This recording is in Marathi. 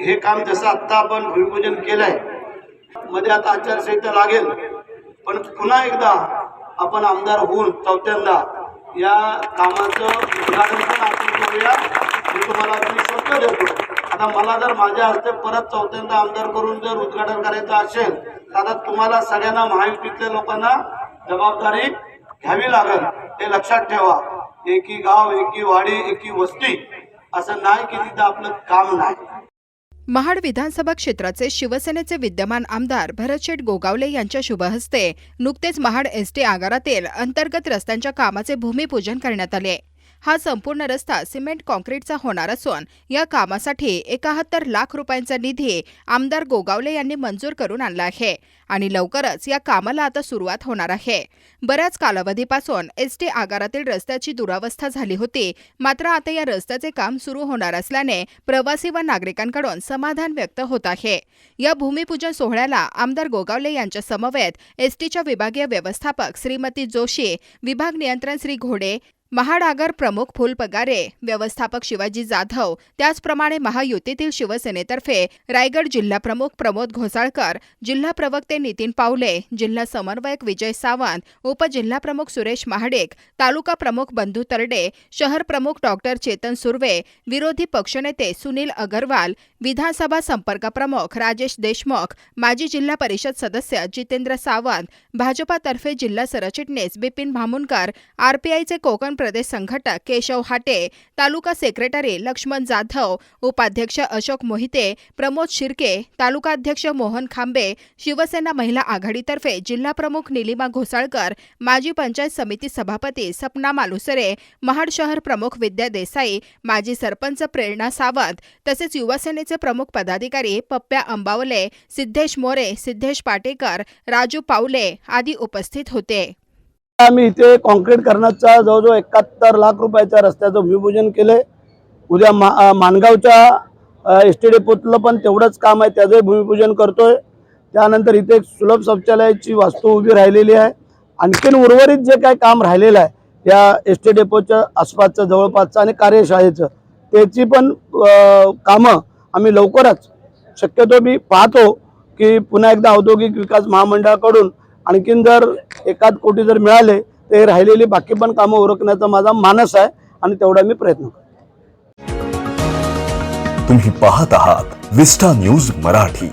हे काम जसं आत्ता आपण भूमिपूजन केलंयमध्ये आता आचारसंहिता लागेल. पण पुन्हा एकदा आपण आमदार होऊन चौथ्यांदा या कामाचं उद्घाटन पण आपण करूया. मी तुम्हाला अगदी शब्द देतो. आता मला जर माझ्या हस्ते परत चौथ्यांदा आमदार करून जर उद्घाटन करायचं असेल तर आता तुम्हाला सगळ्यांना महायुतीतल्या लोकांना जबाबदारी घ्यावी लागेल. हे लक्षात ठेवा. एकी गाव एकी वाडी एकी वस्ती असं नाही की तिथं आपलं काम नाही. महाड विधानसभा क्षेत्राचे शिवसेनेचे विद्यमान आमदार भरतशेठ गोगावले यांच्या शुभहस्ते नुकतेच महाड एसटी आगारातील अंतर्गत रस्त्यांच्या कामाचे भूमिपूजन करण्यात आले. हा संपूर्ण रस्ता सिमेंट कॉन्क्रीटचा होणार असून या कामासाठी एकाहत्तर लाख रुपयांचा निधी आमदार गोगावले यांनी मंजूर करून आणला आहे आणि लवकरच या कामाला आता सुरुवात होणार आहे. बऱ्याच कालावधीपासून एसटी आगारातील रस्त्याची दुरावस्था झाली होती. मात्र आता या रस्त्याचे काम सुरू होणार असल्याने प्रवासी व नागरिकांकडून समाधान व्यक्त होत आहे. या भूमिपूजन सोहळ्याला आमदार गोगावले यांच्या समवेत एसटीच्या विभागीय व्यवस्थापक श्रीमती जोशी विभाग नियंत्रण श्री घोडे महाडागर प्रमुख प्रमुख फुलपगारे व्यवस्थापक शिवाजी जाधव त्याचप्रमाणे महायुतीतील शिवसेनेतर्फे रायगड जिल्हा प्रमुख प्रमोद घोसाळकर जिल्हा प्रवक्ते नितीन पावले जिल्हा समन्वयक विजय सावंत उपजिल्हा प्रमुख सुरेश महाडेक तालुका प्रमुख बंधू तरडे शहर प्रमुख डॉक्टर चेतन सुर्वे विरोधी पक्षनेते सुनील अगरवाल विधानसभा संपर्क प्रमुख राजेश देशमुख माजी जिल्हा परिषद सदस्य जितेंद्र सावंत भाजपातर्फे जिल्हा सरचिटणीस बिपिन भामुनकर आरपीआयचे कोकण प्रदेश संघटक केशव हाटे तालुका सेक्रेटरी लक्ष्मण जाधव उपाध्यक्ष अशोक मोहिते प्रमोद शिर्के तालुकाध्यक्ष मोहन खांबे शिवसेना महिला आघाडीतर्फे जिल्हा प्रमुख निलिमा घोसाळकर माजी पंचायत समिती सभापती सपना मालुसरे महाड शहर प्रमुख विद्या देसाई माजी सरपंच प्रेरणा सावंत तसेच युवासेनेचे प्रमुख पदाधिकारी पप्प्या अंबावले सिद्धेश मोरे सिद्धेश पाटेकर राजू पावले आदी उपस्थित होते. आम्ही इथे कॉन्क्रीट करण्याचा जवळजवळ एकाहत्तर लाख रुपयाच्या रस्त्याचं भूमिपूजन केलंय. उद्या मा माणगावच्या एस टी डेपोतलं पण तेवढंच काम आहे त्याचंही भूमिपूजन करतोय. त्यानंतर इथे एक सुलभ शौचालयाची वास्तू उभी राहिलेली आहे. आणखीन उर्वरित जे काही काम राहिलेलं आहे या एस टी डेपोच्या आसपासचं जवळपासचं आणि कार्यशाळेचं त्याची पण कामं आम्ही लवकरच शक्यतो मी पाहतो की पुन्हा एकदा औद्योगिक विकास महामंडळाकडून आणखीन जर एकाद कोटी जर मिळाले तर हे राहिलेली बाकी पण कामं उरकण्याचा माझा मानस आहे आणि तेवढा मी प्रयत्न करतो. तुम्ही पाहत आहात विस्टा न्यूज मराठी.